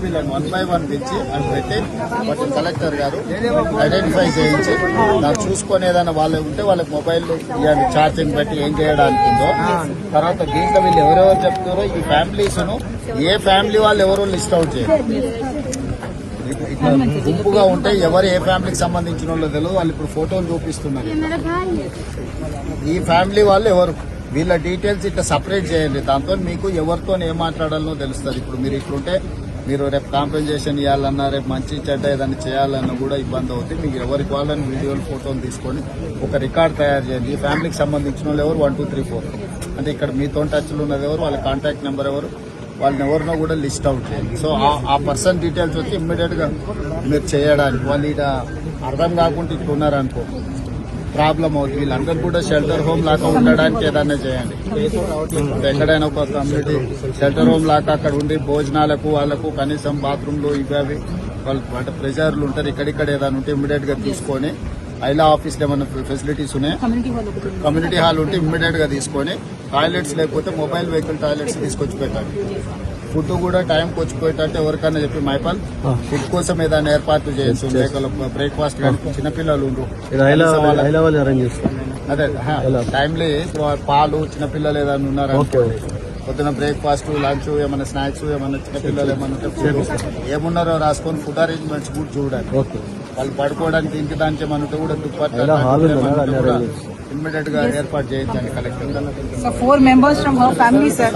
వీళ్ళని one by one పిలిచి అని పెట్టి వాటి కలెక్టర్ గారు ఐడెంటిఫై చేయించి నాకు చూసుకొని ఏదైనా వాళ్ళు ఉంటే వాళ్ళకి మొబైల్ ఇవ్వండి ఛార్జింగ్ పెట్టి ఏం చేయడానికి ఉందో తర్వాత దీంట్లో వీళ్ళు ఎవరెవరు చెప్తారో ఈ ఫ్యామిలీస్ను ఏ ఫ్యామిలీ వాళ్ళు ఎవరో లిస్ట్ అవుట్ చేయాలి. గుంపుగా ఉంటే ఎవరు ఏ ఫ్యామిలీకి సంబంధించిన వాళ్ళు తెలియదు వాళ్ళు ఇప్పుడు ఫోటోలు చూపిస్తున్నారు. ఈ ఫ్యామిలీ వాళ్ళు ఎవరు? వీళ్ళ డీటెయిల్స్ ఇట్లా సపరేట్ చేయండి. దాంతో మీకు ఎవరితో ఏం మాట్లాడాలనో తెలుస్తుంది. ఇప్పుడు మీరు ఇట్లుంటే మీరు రేపు కాంపెన్సేషన్ ఇవ్వాలన్నా రేపు మంచి చెడ్డ ఏదైనా చేయాలన్నా కూడా ఇబ్బంది అవుతుంది మీకు ఎవరికి వాళ్ళని వీడియోలు ఫోటోలు తీసుకొని ఒక రికార్డ్ తయారు చేయండి. ఫ్యామిలీకి సంబంధించిన వాళ్ళు ఎవరు? వన్ టూ త్రీ ఫోర్ అంటే ఇక్కడ మీతో టచ్లో ఉన్నది ఎవరు? వాళ్ళ కాంటాక్ట్ నెంబర్ ఎవరు? వాళ్ళని ఎవరినో కూడా లిస్ట్ అవుట్ చేయండి. సో ఆ- పర్సన్ డీటెయిల్స్ వచ్చి ఇమ్మీడియట్గా మీరు చేయడానికి వాళ్ళు ఇక అర్థం కాకుండా ఇట్లా ఉన్నారనుకో ప్రాబ్లం అవుతుంది వీళ్ళందరూ కూడా షెల్టర్ హోమ్ లాగా ఉండడానికి ఏదైనా చేయండి. ఎక్కడైనా ఒక కమ్యూనిటీ షెల్టర్ హోమ్ లాగా అక్కడ ఉండి భోజనాలకు వాళ్ళకు కనీసం బాత్రూమ్లు ఇవి అవి వాళ్ళు అంటే ప్రెజర్లు ఉంటారు. ఇక్కడిక్కడ ఏదైనా ఉంటే ఇమ్మీడియట్గా తీసుకొని ఐలా ఆఫీస్లో ఏమైనా ఫెసిలిటీస్ ఉన్నాయి? కమ్యూనిటీ హాల్ ఉంటే ఇమ్మీడియట్గా తీసుకొని టాయిలెట్స్ లేకపోతే మొబైల్ వెహికల్ టాయిలెట్స్ తీసుకొచ్చి పెట్టండి ఫుడ్ కూడా టైంకి వచ్చిపోయేటట్టు ఎవరికైనా చెప్పి మైపాల్ ఫుడ్ కోసం ఏదైనా ఏర్పాట్లు చేయొచ్చు లేకపోతే బ్రేక్ఫాస్ట్ కానీ చిన్నపిల్లలు అదే టైంలీ పాలు చిన్నపిల్లలు ఏదైనా ఉన్నారు పొద్దున బ్రేక్ఫాస్ట్ లంచ్ ఏమైనా స్నాక్స్ ఏమైనా చిన్నపిల్లలు ఏమైనా ఉంటే ఏమున్నారో రాసుకొని ఫుడ్ అరేంజ్మెంట్స్ కూడా చూడాలి వాళ్ళు పడుకోవడానికి ఇంటి దానికి ఏమైనా ఉంటే కూడా దుప్పట్లు ఇమ్మీడియట్గా ఏర్పాటు చేయించండి collector members from her family, sir.